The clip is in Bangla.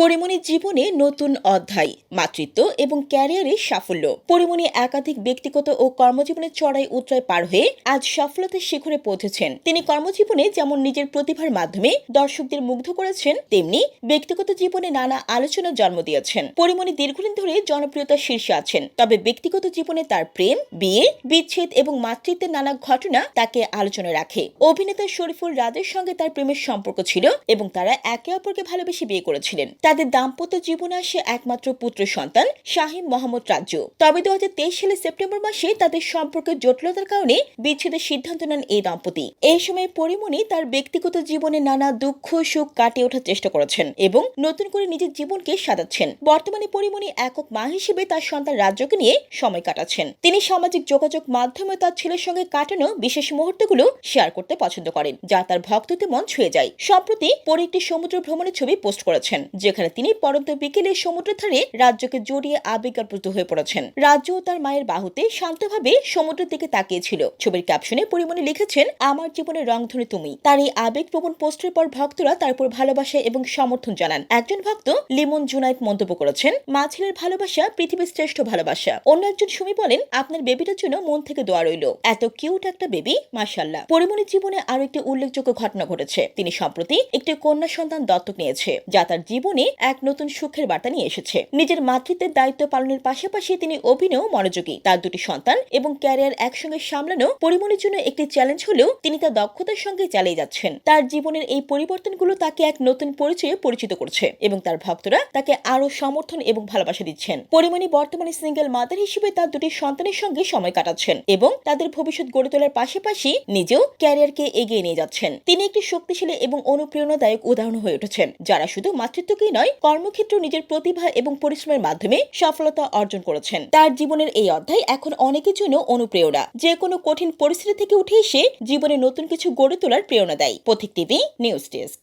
পরিমণির জীবনে নতুন অধ্যায়, মাতৃত্ব এবং ক্যারিয়ারের সাফল্য। পরিমণি একাধিক ব্যক্তিগত ও কর্মজীবনের চড়াই উত্তরায় পার হয়ে আজ সফলতার শিখরে পৌঁছেছেন। তিনি কর্মজীবনে যেমন নিজের প্রতিভার মাধ্যমে দর্শকদের মুগ্ধ করেছেন, তেমনি ব্যক্তিগত জীবনে নানা আলোচনার জন্ম দিয়েছেন। পরিমণি দীর্ঘদিন ধরে জনপ্রিয়তার শীর্ষে আছেন, তবে ব্যক্তিগত জীবনে তার প্রেম, বিয়ে, বিচ্ছেদ এবং মাতৃত্বের নানা ঘটনা তাকে আলোচনা রাখে। অভিনেতা শরীফুল রাজের সঙ্গে তার প্রেমের সম্পর্ক ছিল এবং তারা একে অপরকে ভালোবেসে বিয়ে করেছিলেন। তাদের দাম্পত্য জীবনে আসে একমাত্র পুত্র সন্তান শাহিম মোহাম্মদ রাজ্জু তবে দু সালে সেপ্টেম্বর মাসে তাদের সম্পর্কে জটিলতার কারণে বিচ্ছেদের সিদ্ধান্ত নেন এই দম্পতি। এই সময় পরিমণি তার ব্যক্তিগত জীবনে নানা দুঃখ, সুখ কাটিয়ে ওঠার চেষ্টা করেছেন এবং নতুন করে নিজের জীবনকে সাজাচ্ছেন। বর্তমানে পরিমণি একক মা হিসেবে তার সন্তান রাজ্যকে নিয়ে সময় কাটাচ্ছেন। তিনি সামাজিক যোগাযোগ মাধ্যমে তার ছেলের সঙ্গে কাটানো বিশেষ মুহূর্তগুলো শেয়ার করতে পছন্দ করেন, যা তার ভক্তদের মন ছুঁয়ে যায়। সম্প্রতি পরে একটি সমুদ্র ভ্রমণের ছবি পোস্ট করেছেন, যেখানে তিনি পরন্ত বিকেলে সমুদ্রের ধারে রাজ্যকে জড়িয়ে আবেগাপ্রত হয়ে পড়েছেন। রাজ্য তার মায়ের বাহুতে শান্তভাবে সমুদ্রের দিকে তাকিয়েছিল। ছবির ক্যাপশনে পরিমণি লিখেছেন, আমার জীবনের রংধরে তুমি। তার এই আবেগপ্রবণ পোস্টের পর ভক্তরা তার উপর ভালোবাসা এবং সমর্থন জানান। একজন ভক্ত লিমন জুনাইদ মন্তব্য করেছেন, মা ছেলের ভালোবাসা পৃথিবীর শ্রেষ্ঠ ভালোবাসা। অন্য একজন সুমি বলেন, আপনার বেবিটার জন্য মন থেকে দোয়া রইল। এত কিউট একটা বেবি মাশাল্লাহ পরিমণির জীবনে আরও একটি উল্লেখযোগ্য ঘটনা ঘটেছে। তিনি সম্প্রতি একটি কন্যা সন্তান দত্তক নিয়েছে, যা তার জীবনে এক নতুন সুখের বার্তা নিয়ে এসেছে। নিজের মাতৃত্বের দায়িত্ব পালনের পাশাপাশি তিনি অভিনয় মনোযোগী। তার দুটি সন্তান এবং ক্যারিয়ার একসঙ্গে সামলানো পরিমণির জন্য একটি চ্যালেঞ্জ হলেও তিনি তার দক্ষতার সঙ্গে চালিয়ে যাচ্ছেন। তার জীবনের এই পরিবর্তনগুলো তাকে এক নতুন পরিচয়ে পরিচিত করছে এবং তার ভক্তরা তাকে আরও সমর্থন এবং ভালোবাসা দিচ্ছেন। পরিমণি বর্তমানে সিঙ্গেল মাদার হিসেবে তার দুটি সন্তানের সঙ্গে সময় কাটাচ্ছেন এবং তাদের ভবিষ্যৎ গড়ে তোলার পাশাপাশি নিজেও ক্যারিয়ারকে এগিয়ে নিয়ে যাচ্ছেন। তিনি একটি শক্তিশালী এবং অনুপ্রেরণাদায়ক উদাহরণ হয়ে উঠেছেন, যারা শুধু মাতৃত্বকেই নয় কর্মক্ষেত্রে, নিজের প্রতিভা এবং পরিশ্রমের মাধ্যমে সফলতা অর্জন করেছেন। তার জীবনের এই অধ্যায় এখন অনেকের জন্য অনুপ্রেরণা। যে কোনো কঠিন পরিস্থিতি থেকে উঠে এসে জীবনে নতুন কিছু গড়ে তোলার প্রেরণা দেয়। পথিক টিভি, নিউজ ডেস্ক।